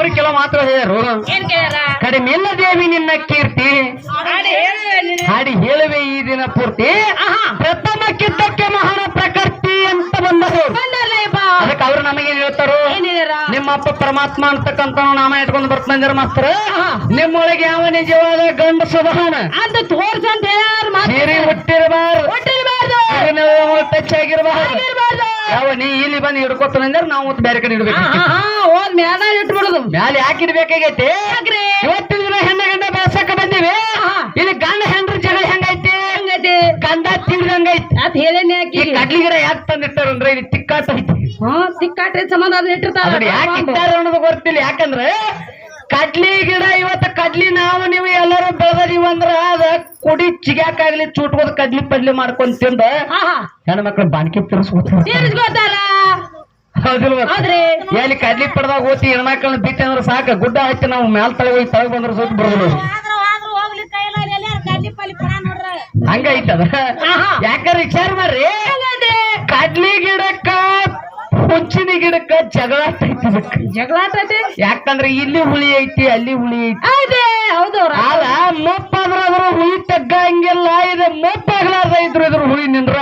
ಅವ್ರ ಕೆಲವು ಮಾತ್ರ ಹೇಳರು ಕಡಿಮೆ ಇಲ್ಲ ದೇವಿ ನಿನ್ನ ಕೀರ್ತಿ. ಹಾಡಿ ಹೇಳುವೆ ಈ ದಿನ ಪೂರ್ತಿ. ಪ್ರಥಮ ಕಿದ್ದಕ್ಕೆ ಮಹಾನ ಪ್ರಕೃತಿ ಅಂತ ಬಂದರು. ಅದಕ್ಕೆ ಅವರು ನಮಗೇನು ಹೇಳ್ತಾರು? ಏನ್ ಹೇಳ್ಯಾರ? ನಿಮ್ಮ ಅಪ್ಪ ಪರಮಾತ್ಮ ಅಂತಕ್ಕಂತ ನಾಮ ಇಟ್ಕೊಂಡು ಬರ್ತಾನೆ ಮಾಸ್ತರ ಆಹಾ. ನಿಮ್ಮೊಳಗೆ ಯಾವ ನಿಜವಾದ ಗಂಡ ಸುಧಾನ ಅಂತ ತೋರ್ಸಂತ ಹುಟ್ಟಿರಬಾರ್ದು. ಟಚ್ ಆಗಿರಬಾರ್ದು ಆಗಿರ್ಬಾರ್ದು. ಯಾವ ನೀ ಇಲ್ಲಿ ಬಂದು ಹಿಡ್ಕೊತಾನೆ ಅಂದ್ರೆ ನಾವು ಮತ್ತೆ ಬೇರೆ ಕಡೆ ಇಡ್ಬೇಕು ಹೋದ್ ಮ್ಯಾಲ ಇಟ್ಬಿಡುದು ಮ್ಯಾಲ ಯಾಕೆ ಇಡ್ಬೇಕಾಗೈತಿ? ಇವತ್ತಿನ ದಿನ ಹೆಣ್ಣ ಗಂಡ ಬೆಳಸಕ್ಕೆ ಬಂದಿವೆ. ಇಲ್ಲಿ ಗಂಡ ಹೆಂಡ್ರ ಗಂಡ ತಿಳ್ದಂಗೈತಿ ಅದ್ ಹೇಳೇನಿ ಈ ಹಾಕಿ ಕಡ್ಲಿ ಗಿಡ ಯಾಕೆ ತಂದಿಟ್ಟಾರಂದ್ರೆ ಇಲ್ಲಿ ತಿಕ್ಕಾಟ ಐತಿ. ಹಾ ಸಿಕ್ಕಾಟ್ರಿ ಸಂಬಂಧ ಅದನ್ನ ಇಟ್ಟಿರ್ತಾರ ಯಾಕೆ ಇಟ್ಟಾರ ಅನ್ನೋದು ಗೊತ್ತಿಲ್ಲ. ಯಾಕಂದ್ರೆ ಕಡ್ಲಿ ಗಿಡ ಇವತ್ತ ಕಡ್ಲಿ ನಾವು ನೀವು ಎಲ್ಲರೂ ಬೆಳೆದೀವಿ ಅಂದ್ರ ಅದ ಕುಡಿ ಚಿಗ್ಯಾಕಾಗ್ಲಿ ಚೂಟ್ಬೋದು ಕಡ್ಲಿ ಪಡ್ಲಿ ಮಾಡ್ಕೊಂಡ್ ತಿಂದ ಆಹಾ ಹೆಣ್ಮಕ್ಳು ಬಾಣಿಕೆ ತಿರ್ಸ್ಕೊತಾರ. ತೀರಿಸ್ಕೊತಾರ. ಹೌದಿಲ್ವ? ಹೌದ್ರಿ. ಎಲ್ಲಿ ಕಡ್ಲಿ ಪಡ್ದಾಗ ಓತಿ ಹೆಣ್ಮಕ್ಳನ್ನ ಬಿಟ್ಟೆ ಅಂದ್ರೆ ಸಾಕ. ಗುಡ್ಡ ಹಚ್ಚಿ ನಾವು ಮ್ಯಾಲ್ ತಳ ಹೋಗಿ ತಳಗ್ ಬಂದ್ರೆ ಸ್ವಲ್ಪ ಬರೋದು ಹಂಗೈತ ಅದ ಆಹಾ. ಯಾಕಂದ್ರೆ ವಿಚಾರ ಮಾಡ್ರಿ. ಕಡ್ಲಿ ಗಿಡಕ್ಕ ಹುಚ್ಚಿನ ಗಿಡಕ್ಕ ಜಗಳಾಟ ಐತಿ ಅದಕ್ಕ. ಜಗಳ ಆತೈತಿ ಯಾಕಂದ್ರೆ ಇಲ್ಲಿ ಹುಳಿ ಐತಿ ಅಲ್ಲಿ ಹುಳಿ ಐತಿ. ಇದ್ರ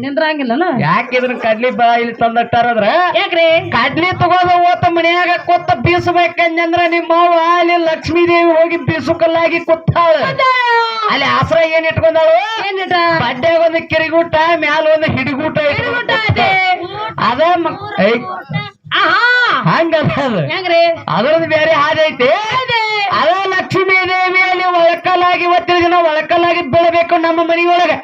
ನಿಂದ್ರಂಗಿಲ್ಲ. ಯಾಕೆ ಇದನ್ನ ಕಡ್ಲಿ ಬಾ ಇಲ್ಲಿ ತಂದಟ್ಟಾರದ್ರ? ಯಾಕ್ರಿ? ಕಡ್ಲಿ ತಗೋದು ಓತ ಮನ್ಯಾಗ ಕೊತ್ತ ಬೀಸಬೇಕಂದ್ರ ನಿಮ್ಮ ಅವ್ವ ಅಲ್ಲಿ ಲಕ್ಷ್ಮೀ ದೇವಿ ಹೋಗಿ ಬೀಸುಕಲ್ಲಾಗಿ ಕುತ್ತಾಳ ಅಲ್ಲಿ ಆಸರ ಏನ್ ಇಟ್ಕೊಂಡಾಳು? ಏನಿಟ ಬಡ್ಡ್ಯಾಗ ಒಂದು ಕಿರಿಗೂಟ ಮ್ಯಾಲ ಒಂದು ಹಿಡಿಗೂಟ ಐತಿ. ಅದ. ಹಂಗದ ಹೆಂಗ್ರಿ? ಅದ್ರದ್ದು ಬೇರೆ ಹಾದೈತಿ. ಅದ. ಲಕ್ಷ್ಮೀ ದೇವಿಯಲ್ಲಿ ಒಳಕಲಾಗಿ ಇವತ್ತಿನ ದಿನ ಒಳಕಲಾಗಿ ಬೆಳಬೇಕು ನಮ್ಮ ಮನೆಯೊಳಗೆ.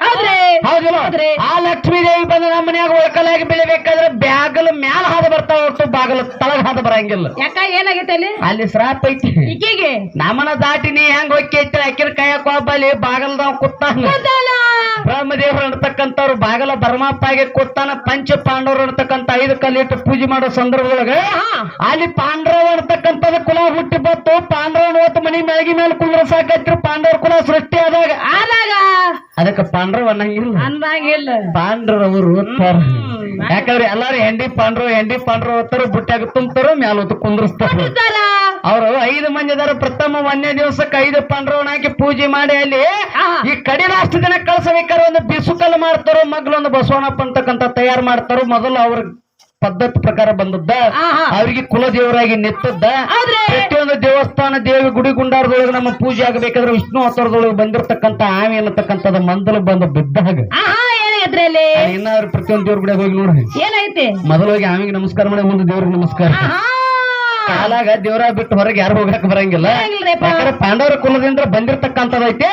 ಹೌದಿಲ್ಲ. ಆ ಲಕ್ಷ್ಮೀ ದೇವಿ ಬಂದು ನಮ್ಮ ಮನೆಯಾಗ ಒಳಕಲಾಗಿ ಬೆಳಿಬೇಕಾದ್ರೆ ಬ್ಯಾಗಲು ಮ್ಯಾಲ ಹಾದ ಬರ್ತಾವ ಹೊರತು ಬಾಗಲು ತಳಗ ಹಾದ ಬರಂಗಿಲ್ಲ. ಯಾಕ ಏನಾಗೈತೆ ಅಲ್ಲಿ? ಅಲ್ಲಿ ಶ್ರಾಪ್ ಐತಿ. ಈಕಿಗೆ? ನಮ್ಮನ ದಾಟಿ ನೀ ಹೆಂಗ್ ಹೋಗಿ ಐತಿ? ಅಕ್ಕಿನ ಕೈಯಾಕ ಒಬ್ಬಲ್ಲಿ ಬಾಗಲ್ದಾವ್ ಕುತ್ತಾನ? ಬ್ರಹ್ಮದೇವರು ಅಂತಕ್ಕಂಥವ್ರು ಬಾಗಲ ಬರ್ಮಪ್ಪಾಗೆ ಕೊತ್ತಾನ ಪಂಚ ಪಾಂಡವರು ಅಂತಕ್ಕಂಥ ಐದು ಕಲ್ಲಿಟ್ಟು ಪೂಜೆ ಮಾಡೋ ಸಂದರ್ಭದೊಳಗ. ಅಲ್ಲಿ ಪಾಂಡವ ಅಂತಕ್ಕಂಥದ್ದು ಕುಲ ಹುಟ್ಟಿ ಬತ್ತು ಪಾಂಡವನ ಮನಿ ಮ್ಯಾಗಿ ಮೇಲೆ ಕುಂದ್ರ ಸಾಕೈತ್ರಿ ಪಾಂಡವರ ಕುಲ ಸೃಷ್ಟಿ ಆದಾಗ ಆದಾಗ ಅದಕ್ಕೆ ಪಾಂಡ್ರವ್ ಅನ್ನಂಗಿಲ್ಲ ಅನ್ನಂಗಿಲ್ಲ. ಪಾಂಡ್ರವರು ಯಾಕಂದ್ರೆ ಎಲ್ಲಾರು ಹೆಂಡಿ ಪಾಂಡ್ರ ಹೆಂಡಿ ಪಾಂಡ್ರು ಓದ್ತಾರ ಬುಟ್ಟಾಗ ತುಂಬ್ತಾರ ಮ್ಯಾಲ ಹೊತ್ತು ಕುಂದ್ರಸ್ತಾರ. ಅವರು ಐದು ಮಂದಿ ಅದಾರ ಪ್ರಥಮ ಒಂದೇ ದಿವಸಕ್ಕೆ ಐದು ಪಾಂಡ್ರವನ್ನ ಹಾಕಿ ಪೂಜೆ ಮಾಡಿ ಅಲ್ಲಿ ಈ ಕಡೆ ಅಷ್ಟು ದಿನ ಕಳ್ಸಬೇಕಾದ್ರೆ ಒಂದು ಬಿಸುಕಲ್ ಮಾಡ್ತಾರೋ ಮಗ್ಲೊಂದು ಬಸವಣ್ಣಪ್ಪ ಅಂತಕ್ಕಂಥ ತಯಾರು ಮಾಡ್ತಾರೋ ಮೊದಲು ಅವ್ರ ಪದ್ಧತಿ ಪ್ರಕಾರ ಬಂದದ್ದ. ಅವರಿಗೆ ಕುಲ ದೇವರಾಗಿ ನಿತ್ತದ್ದ. ಪ್ರತಿಯೊಂದು ದೇವಸ್ಥಾನ ದೇವಿ ಗುಡಿ ಗುಂಡಾರದೊಳಗೆ ನಮ್ಮ ಪೂಜೆ ಆಗಬೇಕಾದ್ರೆ ವಿಷ್ಣು ಅವತಾರದೊಳಗೆ ಬಂದಿರತಕ್ಕಂತ ಆಮೆ ಅನ್ನತಕ್ಕಂತ ಮಂದಲು ಬಂದ ಬಿದ್ದ ಅಲ್ಲಿ ಇನ್ನಾದ್ರು ಪ್ರತಿಯೊಂದು ದೇವ್ರ ಗುಡಿಯಾಗ ಹೋಗಿ ನೋಡ್ರಿ. ಏನೈತಿ ಮೊದಲು ಹೋಗಿ ಆಮೆಗೆ ನಮಸ್ಕಾರ ಮಾಡಿ ಮುಂದೆ ದೇವ್ರಿಗೆ ನಮಸ್ಕಾರ. ಕಾಲಾಗ ದೇವರ ಬಿಟ್ಟು ಹೊರಗೆ ಯಾರು ಹೋಗಕ್ ಬರಂಗಿಲ್ಲ. ಯಾಕಂದ್ರೆ ಪಾಂಡವರ ಕುಲದಿಂದ ಬಂದಿರತಕ್ಕಂಥದೈತೆ.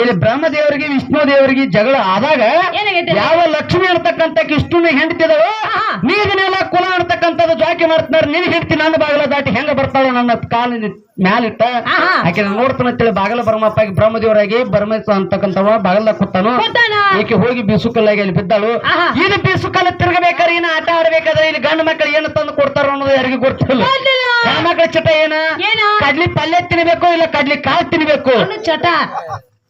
ಇಲ್ಲಿ ಬ್ರಹ್ಮ ದೇವರಿಗೆ ವಿಷ್ಣು ದೇವರಿಗೆ ಜಗಳ ಆದಾಗ ಯಾವ ಲಕ್ಷ್ಮಿ ಅಂತಕ್ಕಂಥ ವಿಷ್ಣುನ ಹೆಂಡತಿದಳು ನೀರಿನೆಲ್ಲ ಕುಲ ಅಂತಕ್ಕಂಥದ್ದು ಜಾಕಿ ಮಾಡ್ತಾರೆ ನೀನ್ ಹೆಂಡತಿ ನನ್ನ ಬಾಗಲ ದಾಟಿ ಹೆಂಗ ಬರ್ತಾಳ ನನ್ನ ಕಾಲಿನ ಮ್ಯಾಲಿಟ್ಟ ಆಹಾ. ಆಕೆ ನೋಡ್ತಾನ ಅಂತೇಳಿ ಬಾಗಲ ಬ್ರಹ್ಮಪ್ಪಾಗಿ ಬ್ರಹ್ಮದೇವರಾಗಿ ಬ್ರಹ್ಮೇಶ್ವರ ಅಂತಕ್ಕಂಥವ ಬಾಗಲ್ದಾಗ ಕೂತಾನು ಗೊತ್ತಾನ ಈಕೆ ಹೋಗಿ ಬೀಸುಕಲ್ಲಾಗಿ ಅಲ್ಲಿ ಬಿದ್ದಳು. ಆಹಾ. ಇದು ಬೀಸುಕಲ್ಲ ತಿರ್ಗಬೇಕಾದ್ರೆ ಏನ ಆಟ ಆಡ್ಬೇಕಾದ್ರೆ ಇಲ್ಲಿ ಗಂಡು ಮಕ್ಕಳು ಏನು ತಂದು ಕೊಡ್ತಾರ ಅನ್ನೋದು ಯಾರಿಗೂ ಗೊತ್ತಿಲ್ಲ. ಮಕ್ಕಳ ಚಟ ಏನ? ಏನು? ಕಡ್ಲಿ ಪಲ್ಯ ತಿನ್ಬೇಕು ಇಲ್ಲ ಕಡ್ಲಿ ಕಾಳು ತಿನ್ಬೇಕು? ಚಟ ಚಟ.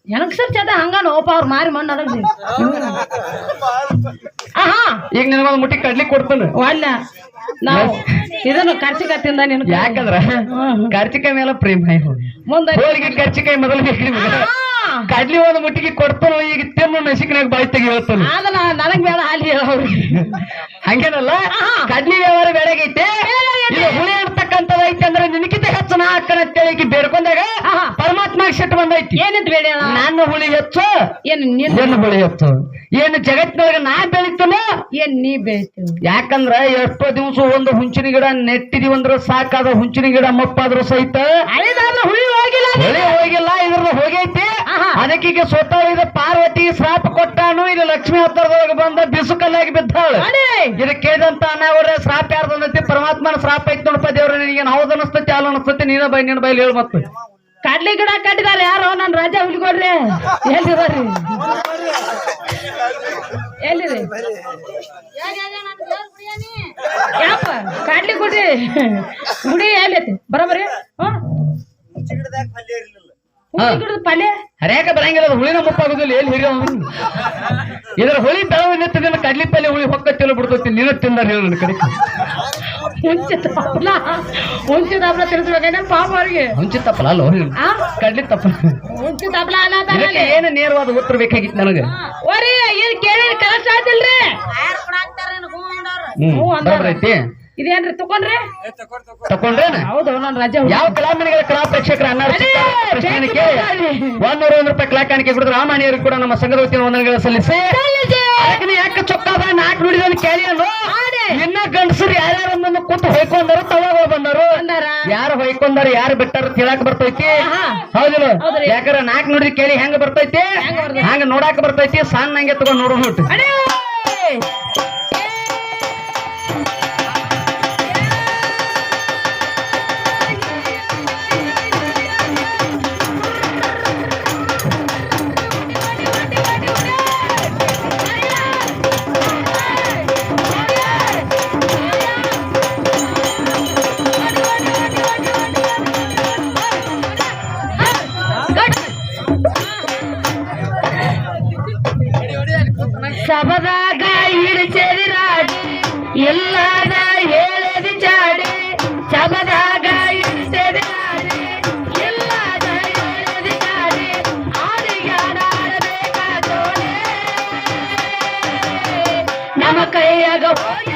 ಹೆಂಗಸರ್ ಚಟ ಹಂಗ ನೋಪ ಅವ್ರ ಮಾರಿ ಮಣ್ಣು ಆಹಾ. ಈಗ ನಿನಗೊಂದು ಮುಟ್ಟಿ ಕಡ್ಲಿ ಕೊಡ್ತಾನೆ. ಒಳ್ಳ. ನಾವು ಇದನ್ನು ತಿಂದ ನಿನ್ ಯಾಕಂದ್ರ ಖರ್ಚಿಕ ಮೇಲೆ ಪ್ರೇಮ ಮುಂದೆ ಹೋಳಿಗೆ ಕರ್ಚಿಕಾಯಿ ಮೊದಲು ಬೇಕು ನಿಮ್ಗೆ. ಕಡ್ಲಿ ಒಂದು ಮುಟ್ಟಿಗೆ ಕೊಡ್ತಾನೋ ಈಗ ತಿನ್ನು ನಸಿಕಿನಾಗ ಬಾಯಿ ತೆಗಿ ಹೇಳ್ತಾನೆ. ಅದನ್ನ ನನಗ್ ಬೇಡ ಹಾಲಿ ಅವ್ರಿಗೆ. ಹಂಗೇನಲ್ಲ? ಕಡ್ಲಿ ವ್ಯವಹಾರ ಬೆಳಗೈತೆ ಈಗ ಹುಳಿ ಅಂತಕ್ಕಂಥದ್ದು ಐತೆ ಅಂದ್ರೆ ನಿನಕಿತ ಹೆಚ್ಚು ನಾ ಹಾಕಣ ಅಂತೇಳಿ ಈಕಿ ಬೇಡ್ಕೊಂಡಾಗ. ಪರಮಾತ್ಮ ಶೆಟ್ ಬಂದೈತಿ. ಏನಿದ್ ಬೇಡ ನನ್ನ ಹುಳಿ ಹೆಚ್ಚು ಏನ್ ನಿನ್ನ ಏನು ಹುಳಿ ಹೆಚ್ಚು. ಏನು ಜಗತ್ತಿನೊಳಗೆ ನಾ ಬೆಳಿತನು? ಏನ್ ನೀ ಬೆಳಿತೀವಿ ಯಾಕಂದ್ರ ಎಷ್ಟೋ ದಿವಸ ಒಂದು ಹುಂಚಿನ ಗಿಡ ನೆಟ್ಟಿದೀವಿ ಅಂದ್ರೆ ಸಾಕಾದ ಹುಂಚಿನ ಗಿಡ ಮಪ್ಪಾದ್ರೂ ಸಹಿತ ಹುಳಿ ಹೋಗಿಲ್ಲ ಇದ್ರದ್ದು ಹೋಗೈತಿ. ಅದಕ್ಕೆ ಈಗ ಸ್ವತಃ ಇದು ಪಾರ್ವತಿ ಶ್ರಾಪ ಕೊಟ್ಟಾನು ಇದು ಲಕ್ಷ್ಮಿ ಹತ್ತಿರದೊಳಗೆ ಬಂದ ಬಿಸುಕಲ್ಲಾಗಿ ಬಿದ್ದಾಳು. ಇದು ಕೇಳಿದಂತ ಅನಾವರ ಶ್ರಾಪ ಯಾರ್ದಂದೈತಿ ಪರಮಾತ್ಮನ ಶ್ರಾಪ ಐತಿ ನೋಡಪ್ಪ ದೇವ್ರ ನಿನಗೆ ಹೌದು ಅನಿಸ್ತತಿ ಅಲ್ಲ ಅನಿಸ್ತತಿ ನೀನ ಬೈ ನಿನ್ನ ಬೈಲಿ ಹೇಳ್ಬೇಕು ಕಡ್ಲಿ ಗಿಡ ಕಟ್ಟಿದಾರ ಯಾರೋ ನನ್ ರಾಜ ಹುಲಿಕೊಡ್ರಿ ಎಲ್ಲಿದಾರಿ ಎಲ್ಲಿರಿ? ಯಾಪ? ಕಡ್ಲಿ ಗುಡಿ ಗುಡಿ ಎಲ್ಲೈತಿ ಬರಬರಿ? ಪಲ್ಯ? ಹರಿಯಾಕ ಬರಂಗಿಲ್ಲ? ಹುಳಿನ ಮುಪ್ಪಾಗುದಿಲ್ಲ. ಎಲ್ಲಿ ಹಿರಿಯ ಇದ್ರ ಹುಳಿ ಬೆಳವು ನಿಂತದಿನ ಕಡ್ಲಿ ಪಲ್ಯ ಹುಳಿ ಹೊಕ್ಕತ್ತಿಲ್ಲ ಬಿಡ್ತೈತಿ. ನೀನ ತಿಂದಾರ ಹೇಳು ನನ್ನ ಕಡೆ. ಹುಂಚಿ ತಪ್ಪಲ ಹುಂಚಿ ತಪ್ಪಲ ಪಾಪ ಅವ್ರಿಗೆ? ಹುಂಚಿ ತಪ್ಪಲ ಅಲ್ಲ ಆ? ಕಡ್ಲಿ ತಪ್ಪಲ ಹುಂಚಿ ತಪ್ಪಲ ಇದಕ್ಕೆ ಏನು ನೇರವಾದ ಉತ್ತರ ಬೇಕಾಗಿತ್ತು ನನಗೆ? ಓರಿ ಏನ್ ಕೇಳಿ ಕರೆಕ್ಟ್ ಆಯ್ತಿಲ್ರಿ ಹ್ಮ್ ಹ್ಞೂ ಅಂದಾರ. ಇದೇನ್ರಿ ತಕೊಂಡ್ರಿ? ತಕೊಂಡ್ರೇನ? ಹೌದು ನಾನು ರಾಜ್ಯ ಯಾವ ಕಲಾಮಣಿಗಳ ಕಲಾ ಪ್ರೇಕ್ಷಕರ ಅನ್ನಕ್ಕೆ ಒಂದೂರ ಒಂದು ರೂಪಾಯಿ ಕಲಾ ಕಾಣಿಕೆ ಕೊಡಿದ್ರು ರಾಮಾಣಿಯರಿಗೆ ಕೂಡ ನಮ್ಮ ಸಂಘದ ವತಿಯಿಂದ ವಂದನೆಗಳು ಸಲ್ಲಿಸಿ. ಯಾಕೆ ಚೊಕ್ಕಾದ ನಾಲ್ಕು ನುಡಿದ ಕೇಳಿ ಅನ್ನು. ಇನ್ನ ಗಂಡಸರು ಯಾರ್ಯಾರ ಒಂದೊಂದು ಕೂತು ಹೊಯ್ಕೊಂಡರು? ತವಾಗ ಬಂದರು. ಯಾರು ಹೊಯ್ಕೊಂಡಾರ ಯಾರು ಬಿಟ್ಟಾರ ತಿಳಾಕ ಬರ್ತೈತಿ. ಹೌದಿಲ್ಲ? ಯಾಕಂದ್ರೆ ನಾಲ್ಕು ನುಡಿ ಕೇಳಿ ಹೆಂಗ ಬರ್ತೈತಿ? ಹೆಂಗ್ ಬರ್ತೈತಿ? ಹಂಗ ನೋಡಾಕ ಬರ್ತೈತಿ. ಸಣ್ಣ ಹಂಗೆ ತಗೊಂಡ್ ನೋಡೋಣ காயிரு செதிராடு இல்லாத ஏழது சாடு சபதா காயிரு செதிராடு இல்லாத ஏழது சாடு ஆதிகான காத்தோடு நமக்கையாக போய்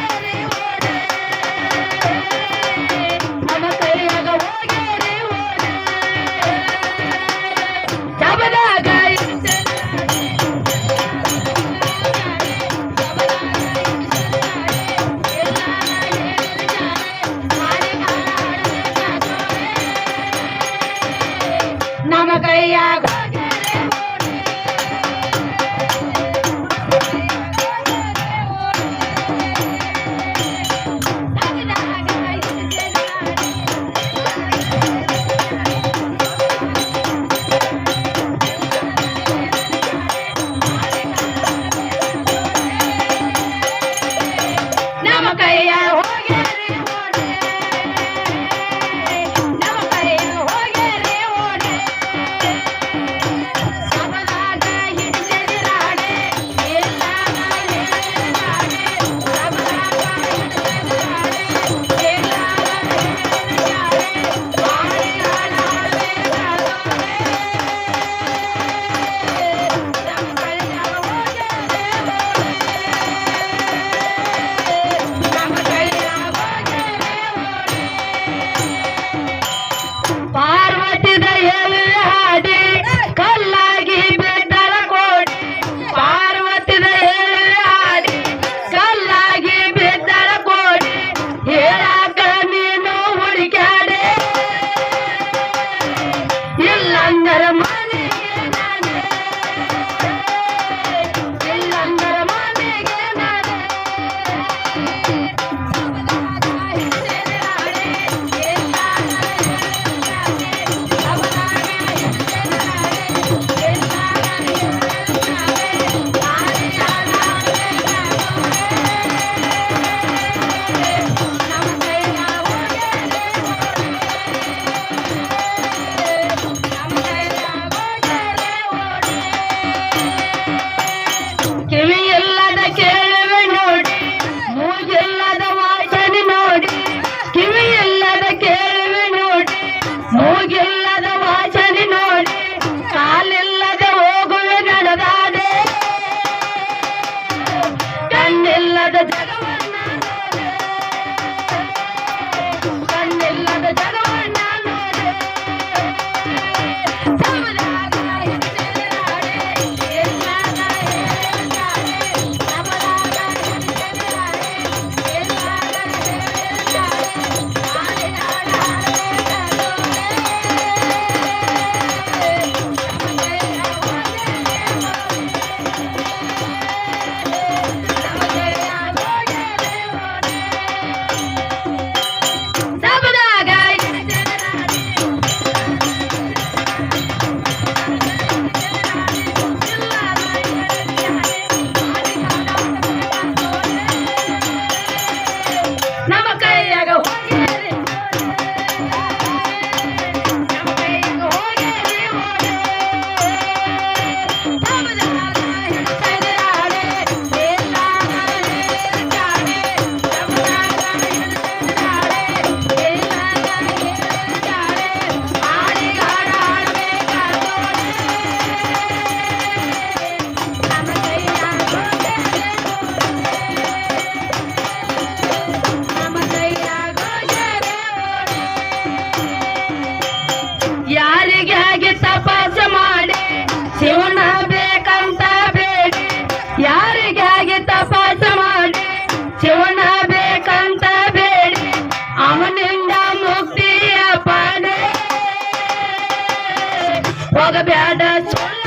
போக வேட சொல்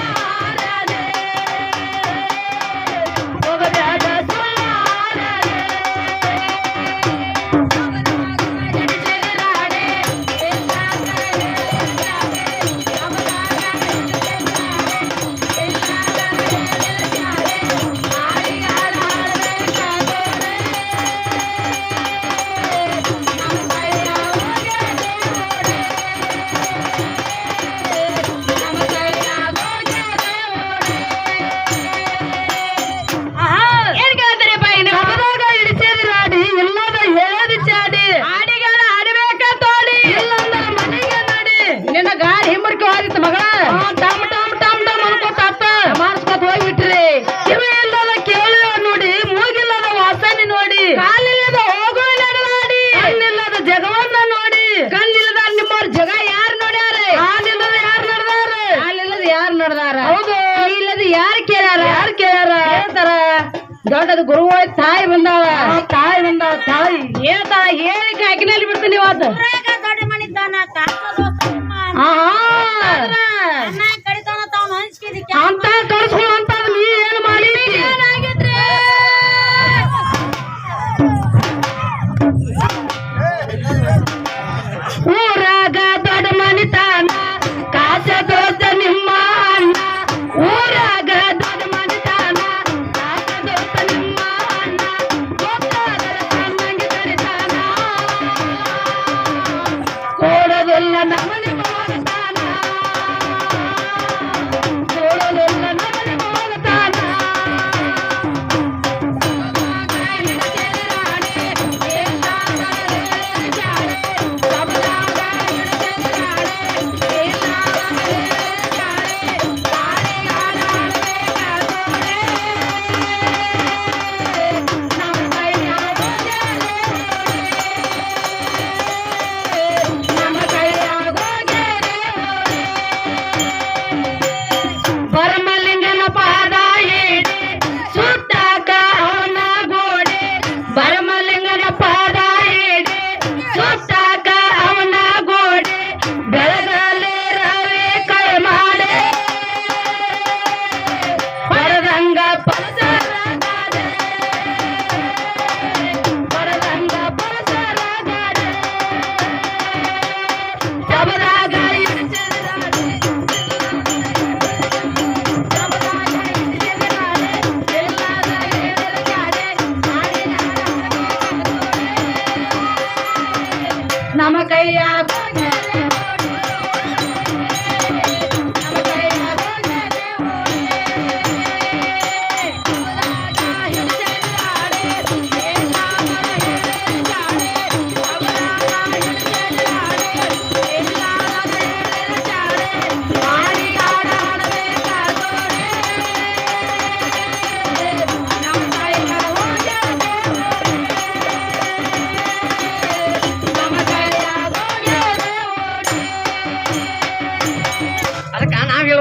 ಅದು ಗುರುಗಳ ತಾಯಿ ಬಂದಾಳ. ತಾಯಿ ಬಂದಾಳ ತಾಯಿ. ಏತ ಹೇಳಿ ಕಾಕಿನಲ್ಲಿ ಬಿಡ್ತೀನಿ ಇವತ್ತು ಅಂತ ಕಳಿಸ್ಕೊಳ್ಳ